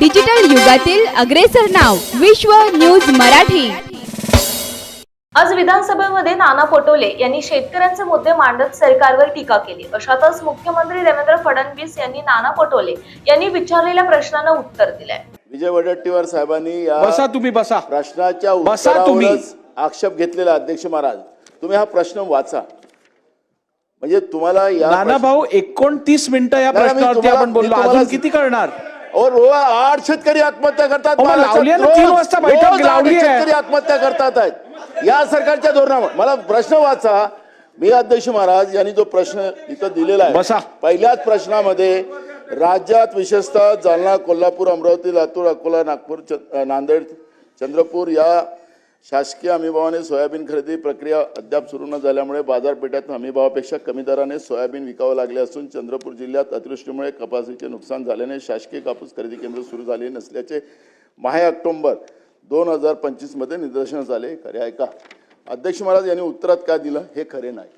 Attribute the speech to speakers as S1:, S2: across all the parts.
S1: Digital युगातील अग्रेसर नाव विश्व न्यूज मराठी.
S2: आज विधानसभेमध्ये नाना पटोले यांनी शेतकऱ्यांचे मुद्दे मांडत सरकारवर टीका केली. अशातच मुख्यमंत्री देवेंद्र फडणवीस यांनी नाना पटोले यांनी विचारलेल्या प्रश्नांना उत्तर दिलंय.
S3: विजय वडेट्टीवार साहेबांनी या
S4: बसा तुम्ही बसा.
S3: प्रश्नाच्या
S4: बसा तुम्ही.
S3: उत्तरावरच आक्षेप घेतलेला अध्यक्ष महाराज. तुम्ही हा प्रश्न वाचा. म्हणजे तुम्हाला या
S4: नाना
S3: प्रश्न-
S4: भाऊ एकोणतीस मिनिटं या
S3: नाही, मी
S4: प्रश्नावरती
S3: तुम्हाला-
S4: आपण बोललो.
S3: तुम्हाला-
S4: अजून किती करणार?
S3: आठ शेतकरी आत्महत्या करतात
S4: अहो, मग
S3: महाराष्ट्रात.
S4: लावली आहे ना,
S3: रोज-
S4: तीन वाजता बैठक
S3: रोज आठ
S4: लावली आहे.
S3: शेतकरी आत्महत्या करतात आहेत या सरकारच्या धोरणामुळे मला प्रश्न वाचा मी अध्यक्ष महाराज यांनी जो प्रश्न इथं दिलेला आहे
S4: बसा.
S3: पहिल्याच प्रश्नामध्ये राज्यात विशेषतः जालना कोल्हापूर अमरावती लातूर अकोला नागपूर च- नांदेड चंद्रपूर या शासकीय हमीभावाने सोयाबीन खरेदी प्रक्रिया अद्याप सुरू न झाल्यामुळे बाजारपेठेत हमीभावापेक्षा कमी दराने सोयाबीन विकावं लागले असून चंद्रपूर जिल्ह्यात अतिवृष्टीमुळे कपासीचे नुकसान झाल्याने शासकीय कापूस खरेदी केंद्र सुरू झाले नसल्याचे माहे ऑक्टोंबर दोन हजार पंचवीसमध्ये निदर्शनास झाले खरे आहे का? अध्यक्ष महाराज यांनी उत्तरात काय दिलं? हे खरे नाही.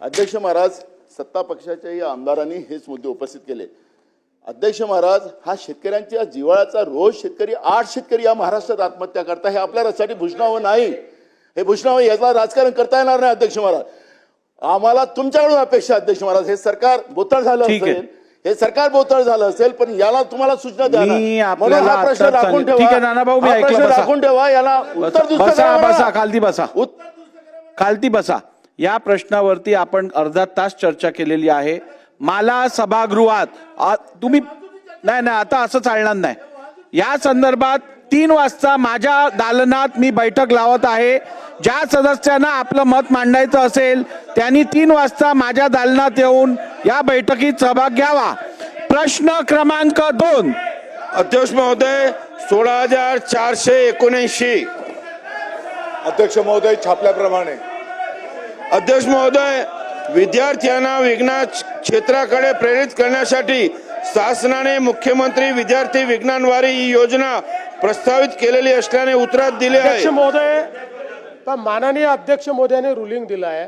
S3: अध्यक्ष महाराज सत्ता पक्षाच्या या आमदारांनी हेच मुद्दे उपस्थित केले. अध्यक्ष महाराज हा शेतकऱ्यांच्या जिवाळ्याचा रोज शेतकरी आठ शेतकरी या महाराष्ट्रात आत्महत्या करता हे आपल्या रस्त्यासाठी भूषणावं नाही. हे भूषणावं याचा राजकारण करता येणार नाही अध्यक्ष महाराज. आम्हाला तुमच्याकडून अपेक्षा अध्यक्ष महाराज. हे सरकार बोतळ झालं. असेल हे सरकार बोतळ झालं असेल पण याला तुम्हाला सूचना द्या म्हणून हा प्रश्न राखून. ठेवा. प्रश्न. राखून ठेवा. याला उत्तर
S4: बसा. खालती बसा. खालती बसा. या प्रश्नावरती आपण अर्धा तास चर्चा केलेली आहे. मला सभागृहात तुम्ही नाही नाही आता असं चालणार नाही. या संदर्भात तीन वाजता माझ्या दालनात मी बैठक लावत आहे. ज्या सदस्यांना आपलं मत मांडायचं असेल त्यांनी तीन वाजता माझ्या दालनात येऊन या बैठकीत सहभाग घ्यावा. प्रश्न क्रमांक दोन.
S5: अध्यक्ष महोदय सोळा हजार चारशे एकोणऐंशी.
S6: अध्यक्ष महोदय छापल्याप्रमाणे.
S5: अध्यक्ष महोदय विद्यार्थ्यांना विज्ञान क्षेत्राकडे प्रेरित करण्यासाठी शासनाने मुख्यमंत्री विद्यार्थी विज्ञान वारी ही योजना प्रस्तावित केलेली असल्याने उत्तरात दिले
S7: अध्यक्ष
S5: आहे
S7: महोदय पण माननीय अध्यक्ष महोदयाने रुलिंग दिलं आहे.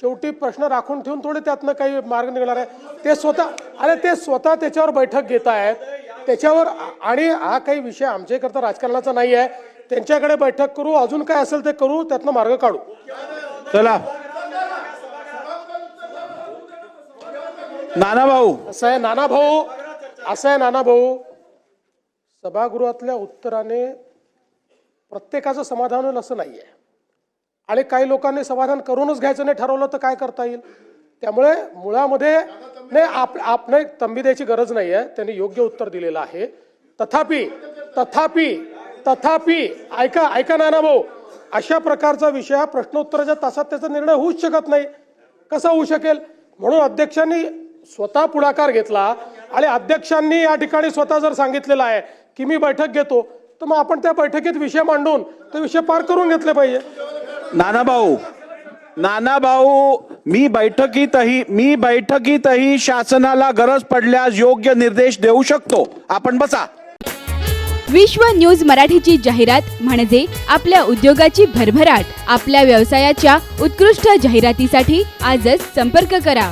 S7: शेवटी प्रश्न राखून ठेवून थोडे त्यातनं काही मार्ग निघणार आहे. ते स्वतः अरे ते स्वतः त्याच्यावर बैठक घेत आहेत. त्याच्यावर आणि हा काही विषय आमच्याकरता राजकारणाचा नाही आहे त्यांच्याकडे बैठक करू अजून काय असेल ते करू त्यातनं मार्ग काढू.
S4: चला. नाना भाऊ.
S7: असं आहे नाना भाऊ. असं आहे नाना भाऊ. सभागृहातल्या उत्तराने प्रत्येकाचं समाधान होईल असं नाही आहे आणि काही लोकांनी समाधान करूनच घ्यायचं नाही ठरवलं तर काय करता येईल? त्यामुळे मुळामध्ये नाही आप आप नाही तंबी द्यायची गरज नाही आहे त्यांनी योग्य उत्तर दिलेलं आहे. तथापि तथापि तथापि ऐका ऐका नाना भाऊ. अशा प्रकारचा विषय हा प्रश्नोत्तराच्या तासात त्याचा निर्णय होऊच शकत नाही. कसा होऊ शकेल? म्हणून अध्यक्षांनी स्वतः पुढाकार घेतला आणि अध्यक्षांनी या ठिकाणी स्वतः जर सांगितलेलं आहे की मी बैठक घेतो तर मग आपण त्या बैठकीत विषय मांडून ते विषय पार करून घेतले पाहिजे.
S4: नाना भाऊ नाना भाऊ मी बैठकीतही मी बैठकीतही शासनाला गरज पडल्यास योग्य निर्देश देऊ शकतो. आपण बसा.
S1: विश्व न्यूज मराठीची जाहिरात म्हणजे आपल्या उद्योगाची भरभराट. आपल्या व्यवसायाच्या उत्कृष्ट जाहिरातीसाठी आजच संपर्क करा.